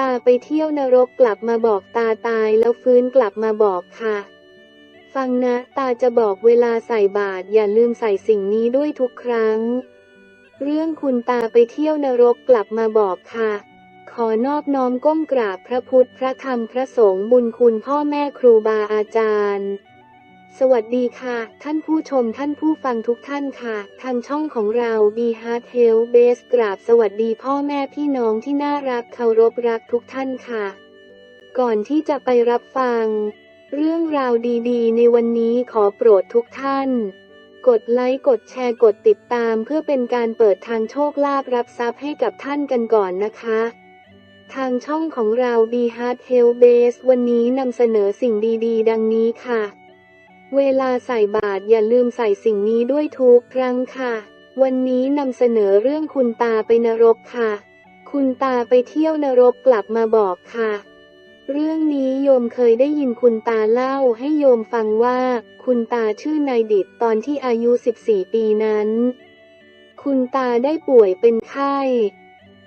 ตาไปเที่ยวนรกกลับมาบอกตาตายแล้วฟื้นกลับมาบอกค่ะ ฟังนะตาจะบอกเวลาใส่บาตรอย่าลืมใส่สิ่งนี้ด้วยทุกครั้ง เรื่องคุณตาไปเที่ยวนรกกลับมาบอกค่ะ ขอนอบน้อมก้มกราบพระพุทธพระธรรมพระสงฆ์บุญคุณพ่อแม่ครูบาอาจารย์ สวัสดีค่ะ ท่านผู้ชมท่านผู้ฟังทุกท่านค่ะ ทางช่องของเรา b Heart Health Base กราบสวัสดีพ่อแม่พี่น้องที่น่ารักเคารพรักทุกท่านค่ะ ก่อนที่จะไปรับฟัง เรื่องราวดีๆ ในวันนี้ขอโปรดทุกท่าน กดไลค์กดแชร์กดติดตามเพื่อเป็นการเปิดทางโชคลาภรับทรัพย์ให้กับท่านกันก่อนนะคะทางช่องของเรา b Heart Health Base วันนี้นำเสนอสิ่งดี ๆ ดังนี้ค่ะ เวลาใส่บาตรอย่าลืมใส่สิ่งนี้ด้วยทุกครั้งค่ะ วันนี้นำเสนอเรื่องคุณตาไปนรกค่ะ คุณตาไปเที่ยวนรกกลับมาบอกค่ะ เรื่องนี้โยมเคยได้ยินคุณตาเล่าให้โยมฟังว่า คุณตาชื่อนายดิดตอนที่อายุ 14 ปีนั้น คุณตาได้ป่วยเป็นไข้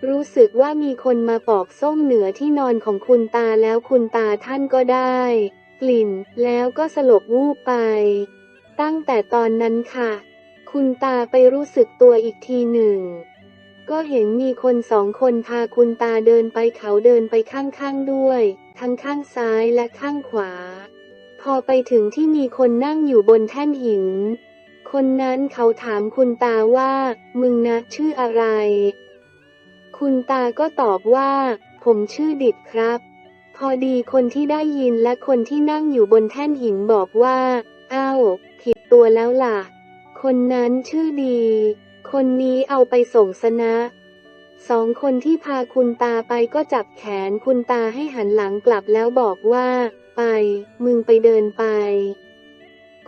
รู้สึกว่ามีคนมาปอกส้มเหนือที่นอนของคุณตาแล้วคุณตาท่านก็ได้ กลิ่น แล้วก็สลบวูบไป ตั้งแต่ตอนนั้นค่ะ คุณตาไปรู้สึกตัวอีกทีหนึ่ง ก็เห็นมีคนสองคนพาคุณตาเดินไปเขาเดินไปข้างๆด้วย ทั้งข้างซ้ายและข้างขวา พอไปถึงที่มีคนนั่งอยู่บนแท่นหิน คนนั้นเขาถามคุณตาว่า มึงนะชื่ออะไร คุณตาก็ตอบว่า ผมชื่อดิดครับ พอดีคนที่ได้ยินและคนที่นั่งอยู่บนแท่นหินบอกว่า อ้าวผิดตัวแล้วล่ะ คนนั้นชื่อดี คนนี้เอาไปส่งสนะสองคนที่พาคุณตาไปก็จับแขนคุณตาให้หันหลังกลับแล้วบอกว่า ไป มึงไปเดินไป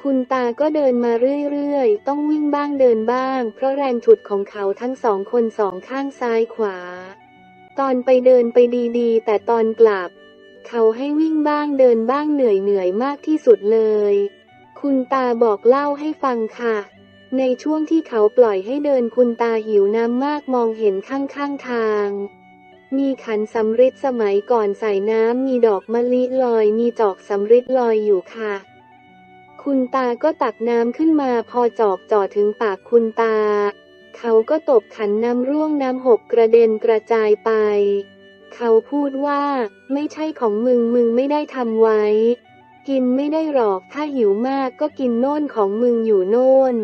คุณตาก็เดินมาเรื่อยๆ ต้องวิ่งบ้างเดินบ้าง เพราะแรงฉุดของเขาทั้งสองคนสองข้างซ้ายขวา ตอนไปเดินไปดีๆ แต่ตอนกลับ เขาให้วิ่งบ้างเดินบ้างเหนื่อยเหนื่อยมากที่สุดเลย คุณตาบอกเล่าให้ฟังค่ะ ในช่วงที่เขาปล่อยให้เดินคุณตาหิวน้ำมากมองเห็นข้างๆทาง มีขันสำริดสมัยก่อนใส่น้ำมีดอกมะลิลอย มีจอกสำริดลอยอยู่ค่ะ คุณตาก็ตักน้ำขึ้นมาพอจอกจ่อถึงปากคุณตา เขาก็ตบขันน้ำร่วงน้ำหกกระเด็นกระจายไป เขาพูดว่า ไม่ใช่ของมึงมึงไม่ได้ทำไว้ กินไม่ได้หรอกถ้าหิวมากก็กินโน่นของมึงอยู่โน่น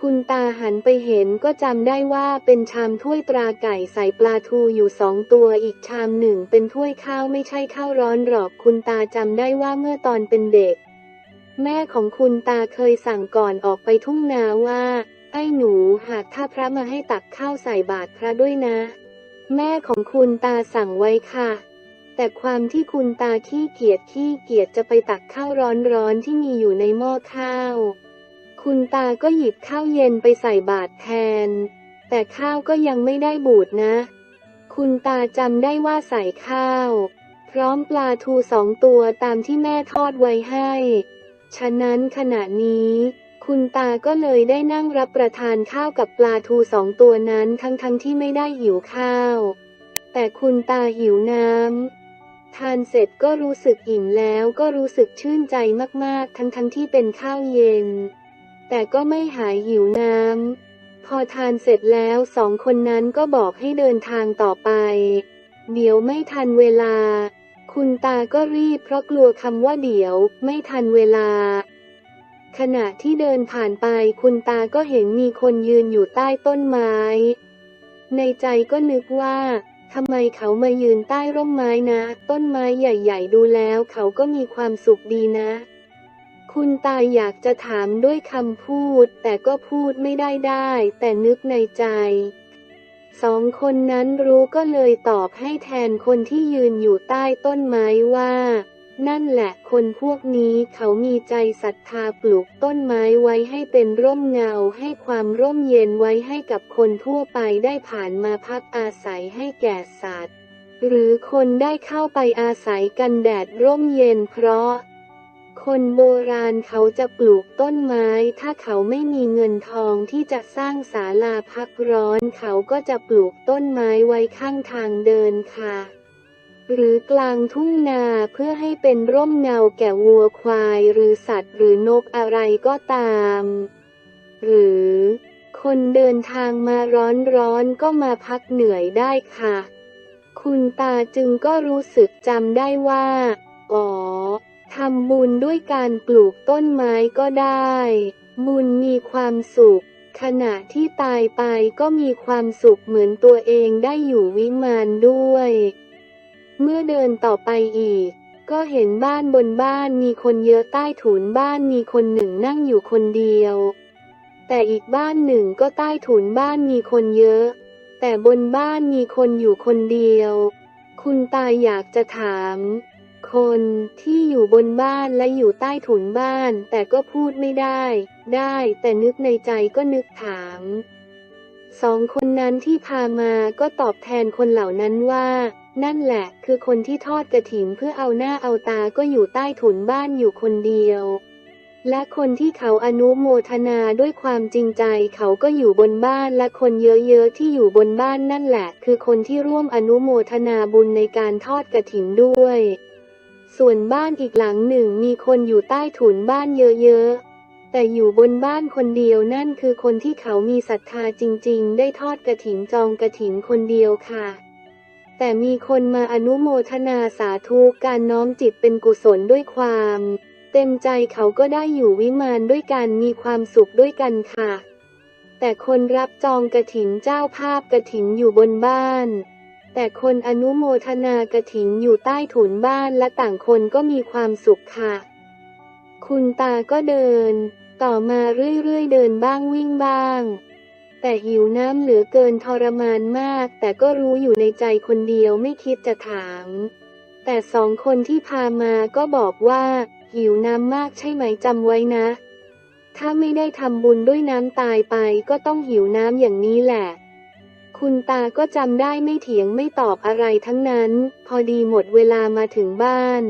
คุณตาหันไปเห็นก็จำได้ว่าเป็นชามถ้วยตราไก่ใส่ปลาทูอยู่สองตัวอีกชามหนึ่งเป็นถ้วยข้าวไม่ใช่ข้าวร้อนหรอกคุณตาจำได้ว่าเมื่อตอนเป็นเด็ก แม่ของคุณตาเคยสั่งก่อนออกไปทุ่งนาว่า ไอ้หนูหากถ้าพระมาให้ตักข้าวใส่บาตรพระด้วยนะ แม่ของคุณตาสั่งไว้ค่ะ แต่ความที่คุณตาขี้เกียจขี้เกียจจะไปตักข้าวร้อนๆที่มีอยู่ในหม้อข้าว คุณตาก็หยิบข้าวเย็นไปใส่บาตรแทน แต่ข้าวก็ยังไม่ได้บูดนะ คุณตาจำได้ว่าใส่ข้าว พร้อมปลาทูสองตัวตามที่แม่ทอดไว้ให้ ฉะนั้นขณะนี้ คุณตาก็เลยได้นั่งรับประทานข้าวกับปลาทูสองตัวนั้นทั้งๆทที่ไม่ได้หิวข้าว แต่คุณตาหิวน้ำทานเสร็จก็รู้สึกอิ่มแล้วก็รู้สึกชื่นใจมากๆ ทั้งๆทที่เป็นข้าวเย็น แต่ก็ไม่หายหิวน้ำพอทานเสร็จแล้วสองคนนั้นก็บอกให้เดินทางต่อไป เดี๋ยวไม่ทันเวลา คุณตาก็รีบเพราะกลัวคำว่าเดี๋ยว ไม่ทันเวลา ขณะที่เดินผ่านไปคุณตาก็เห็นมีคนยืนอยู่ใต้ต้นไม้ ในใจก็นึกว่าทำไมเขามายืนใต้ร่มไม้นะ ต้นไม้ใหญ่ ๆ ดูแล้วเขาก็มีความสุขดีนะ คุณตาอยากจะถามด้วยคำพูด แต่ก็พูดไม่ได้ได้ แต่นึกในใจ สองคนนั้นรู้ก็เลยตอบให้แทนคนที่ยืนอยู่ใต้ต้นไม้ว่า นั่นแหละคนพวกนี้เขามีใจศรัทธาปลูกต้นไม้ไว้ให้เป็นร่มเงาให้ความร่มเย็นไว้ให้กับคนทั่วไปได้ผ่านมาพักอาศัยให้แก่สัตว์ หรือคนได้เข้าไปอาศัยกันแดดร่มเย็นเพราะ คนโบราณเขาจะปลูกต้นไม้ ถ้าเขาไม่มีเงินทองที่จะสร้างศาลาพักร้อน เขาก็จะปลูกต้นไม้ไว้ข้างทางเดินค่ะ หรือกลางทุ่งนาเพื่อให้เป็นร่มเงาแก่วัวควายหรือสัตว์หรือนกอะไรก็ตาม หรือคนเดินทางมาร้อนๆก็มาพักเหนื่อยได้ค่ะ คุณตาจึงก็รู้สึกจำได้ว่า อ๋อทำบุญด้วยการปลูกต้นไม้ก็ได้ บุญมีความสุข ขณะที่ตายไปก็มีความสุขเหมือนตัวเองได้อยู่วิมานด้วย เมื่อเดินต่อไปอีก ก็เห็นบ้านบนบ้านมีคนเยอะใต้ถุนบ้านมีคนหนึ่งนั่งอยู่คนเดียว แต่อีกบ้านหนึ่งก็ใต้ถุนบ้านมีคนเยอะ แต่บนบ้านมีคนอยู่คนเดียว คุณตาอยากจะถาม คนที่อยู่บนบ้านและอยู่ใต้ถุนบ้าน แต่ก็พูดไม่ได้ ได้แต่นึกในใจก็นึกถามสองคนนั้นที่พามาก็ตอบแทนคนเหล่านั้นว่า นั่นแหละ คือคนที่ทอดกระถิ่นเพื่อเอาหน้าเอาตาก็อยู่ใต้ถุนบ้านอยู่คนเดียว และคนที่เขาอนุโมทนาด้วยความจริงใจเขาก็อยู่บนบ้านและคนเยอะๆที่อยู่บนบ้านนั่นแหละ คือคนที่ร่วมอนุโมทนาบุญในการทอดกระถิ่นด้วย ส่วนบ้านอีกหลังหนึ่งมีคนอยู่ใต้ถุนบ้านเยอะๆแต่อยู่บนบ้านคนเดียวนั่นคือคนที่เขามีศรัทธาจริง ๆ ได้ทอดกระถินจองกระถินคนเดียวค่ะ แต่มีคนมาอนุโมทนาสาธุการน้อมจิตเป็นกุศลด้วยความ เต็มใจเขาก็ได้อยู่วิมานด้วยกันมีความสุขด้วยกันค่ะ แต่คนรับจองกระถินเจ้าภาพกระถินอยู่บนบ้าน แต่คนอนุโมทนากระถินอยู่ใต้ถุนบ้านและต่างคนก็มีความสุขค่ะ คุณตาก็เดิน ต่อมาเรื่อยๆเดินบ้างวิ่งบ้าง แต่หิวน้ำเหลือเกินทรมานมาก แต่ก็รู้อยู่ในใจคนเดียวไม่คิดจะถาม แต่สองคนที่พามาก็บอกว่า หิวน้ำมากใช่ไหมจำไว้นะ ถ้าไม่ได้ทำบุญด้วยน้ำตายไปก็ต้องหิวน้ำอย่างนี้แหละ คุณตาก็จำได้ไม่เถียงไม่ตอบอะไรทั้งนั้น พอดีหมดเวลามาถึงบ้าน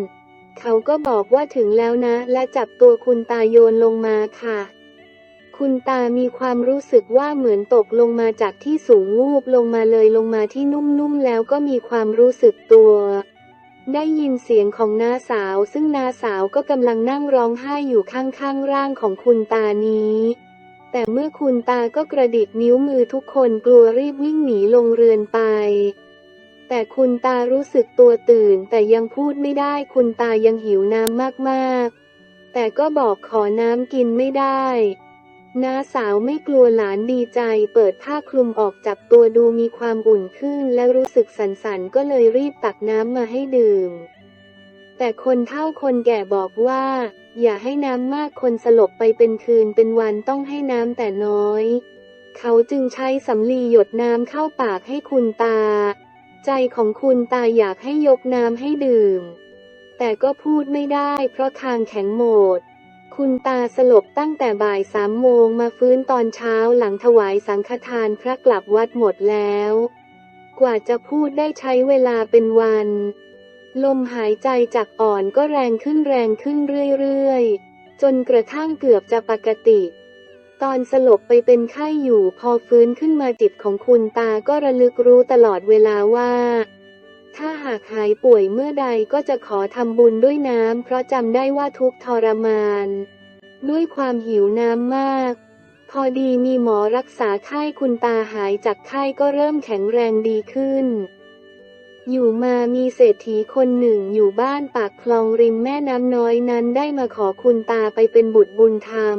เขาก็บอกว่าถึงแล้วนะ และจับตัวคุณตาโยนลงมาค่ะ คุณตามีความรู้สึกว่าเหมือนตกลงมาจากที่สูงวูบลงมาเลยลงมาที่นุ่มๆแล้วก็มีความรู้สึกตัว ได้ยินเสียงของน้าสาว ซึ่งน้าสาวก็กำลังนั่งร้องไห้อยู่ข้างๆร่างของคุณตานี้ แต่เมื่อคุณตาก็กระดิกนิ้วมือทุกคนกลัวรีบวิ่งหนีลงเรือนไป แต่คุณตารู้สึกตัวตื่นแต่ยังพูดไม่ได้คุณตายังหิวน้ำมากๆ แต่ก็บอกขอน้ำกินไม่ได้ น้าสาวไม่กลัวหลานดีใจ เปิดผ้าคลุมออกจับตัวดูมีความอุ่นขึ้น และรู้สึกสันๆก็เลยรีบตักน้ำมาให้ดื่ม แต่คนเฒ่าคนแก่บอกว่า อย่าให้น้ำมากคนสลบไปเป็นคืนเป็นวันต้องให้น้ำแต่น้อย เขาจึงใช้สำลีหยดน้ำเข้าปากให้คุณตา ใจของคุณตาอยากให้ยกน้ำให้ดื่ม แต่ก็พูดไม่ได้เพราะคางแข็งหมด คุณตาสลบตั้งแต่บ่ายสามโมงมาฟื้นตอนเช้าหลังถวายสังฆทานพระกลับวัดหมดแล้ว กว่าจะพูดได้ใช้เวลาเป็นวัน ลมหายใจจากอ่อนก็แรงขึ้นแรงขึ้นเรื่อยๆ จนกระทั่งเกือบจะปกติ ตอนสลบไปเป็นไข้อยู่พอฟื้นขึ้นมาจิตของคุณตาก็ระลึกรู้ตลอดเวลาว่า ถ้าหากหายป่วยเมื่อใดก็จะขอทำบุญด้วยน้ำเพราะจำได้ว่าทุกทรมาน ด้วยความหิวน้ำมาก พอดีมีหมอรักษาไข้คุณตาหายจากไข้ก็เริ่มแข็งแรงดีขึ้น อยู่มามีเศรษฐีคนหนึ่งอยู่บ้านปากคลองริมแม่น้ำน้อยนั้นได้มาขอคุณตาไปเป็นบุตรบุญธรรม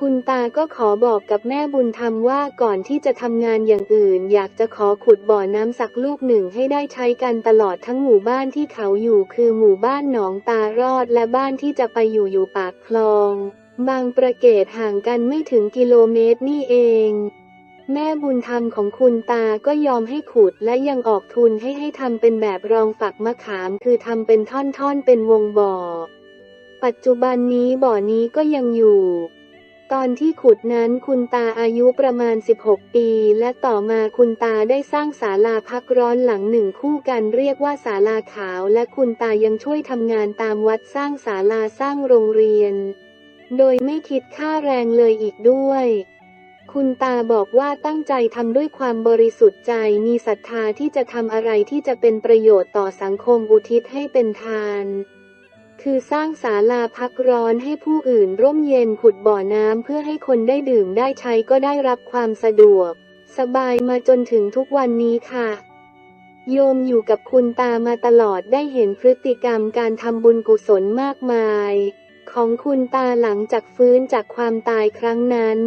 คุณตาก็ขอบอกกับแม่บุญธรรมว่าก่อนที่จะทำงานอย่างอื่น อยากจะขอขุดบ่อน้ำสักลูกหนึ่งให้ได้ใช้กันตลอดทั้งหมู่บ้านที่เขาอยู่คือหมู่บ้านหนองตารอดและบ้านที่จะไปอยู่อยู่ปากคลอง บางประเกตห่างกันไม่ถึงกิโลเมตรนี่เอง แม่บุญธรรมของคุณตาก็ยอมให้ขุดและยังออกทุนให้ให้ทำเป็นแบบรองฝักมะขามคือทำเป็นท่อนๆเป็นวงบ่อ ปัจจุบันนี้บ่อนี้ก็ยังอยู่ ตอนที่ขุดนั้นคุณตาอายุประมาณ 16 ปี และต่อมาคุณตาได้สร้างศาลาพักร้อนหลังหนึ่งคู่กันเรียกว่าศาลาขาว และคุณตายังช่วยทำงานตามวัดสร้างศาลาสร้างโรงเรียน โดยไม่คิดค่าแรงเลยอีกด้วย คุณตาบอกว่าตั้งใจทำด้วยความบริสุทธิ์ใจมีศรัทธาที่จะทำอะไรที่จะเป็นประโยชน์ต่อสังคมอุทิศให้เป็นทาน คือสร้างศาลาพักร้อนให้ผู้อื่นร่มเย็นขุดบ่อน้ำเพื่อให้คนได้ดื่มได้ใช้ก็ได้รับความสะดวก สบายมาจนถึงทุกวันนี้ค่ะ โยมอยู่กับคุณตามาตลอดได้เห็นพฤติกรรมการทำบุญกุศลมากมาย ของคุณตาหลังจากฟื้นจากความตายครั้งนั้น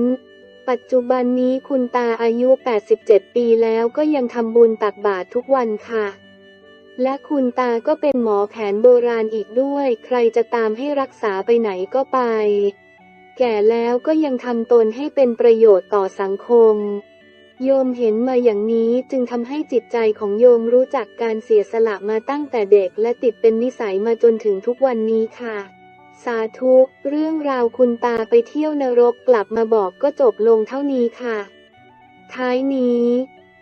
ปัจจุบันนี้คุณตาอายุ 87 ปีแล้วก็ยังทำบุญตักบาตรทุกวันค่ะ และคุณตาก็เป็นหมอแผนโบราณอีกด้วย ใครจะตามให้รักษาไปไหนก็ไป แก่แล้วก็ยังทำตนให้เป็นประโยชน์ต่อสังคม โยมเห็นมาอย่างนี้จึงทำให้จิตใจของโยมรู้จักการเสียสละมาตั้งแต่เด็กและติดเป็นนิสัยมาจนถึงทุกวันนี้ค่ะ สาธุเรื่องราวคุณตาไปเที่ยวนรกกลับมาบอกก็จบลงเท่านี้ค่ะ ท้ายนี้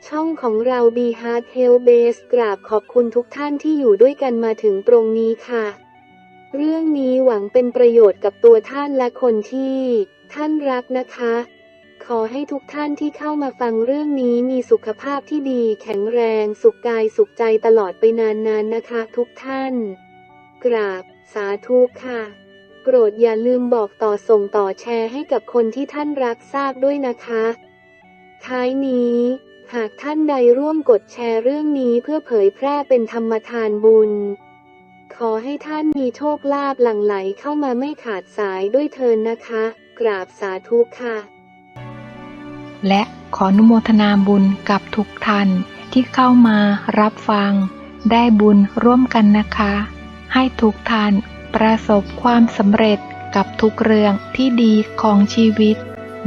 ช่องของเรา b e Heart Health Base กราบขอบคุณทุกท่านที่อยู่ด้วยกันมาถึงตรงนี้ค่ะ เรื่องนี้หวังเป็นประโยชน์กับตัวท่านและคนที่ท่านรักนะคะ ขอให้ทุกท่านที่เข้ามาฟังเรื่องนี้มีสุขภาพที่ดี แข็งแรง สุขกายสุขใจตลอดไปนานๆนนะคะ ทุกท่าน กราบ สาธุค่ะ โปรดอย่าลืมบอกต่อส่งต่อแชร์ให้กับคนที่ท่านรักทราบด้วยนะคะ ท้ายนี้ หากท่านใดร่วมกดแชร์เรื่องนี้เพื่อเผยแพร่เป็นธรรมทานบุญ ขอให้ท่านมีโชคลาภหลั่งไหลเข้ามาไม่ขาดสายด้วยเทินนะคะ กราบสาธุค่ะ และขออนุโมทนาบุญกับทุกท่านที่เข้ามารับฟัง ได้บุญร่วมกันนะคะ ให้ทุกท่านประสบความสำเร็จกับทุกเรื่องที่ดีของชีวิต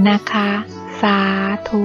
นะคะ สาธุ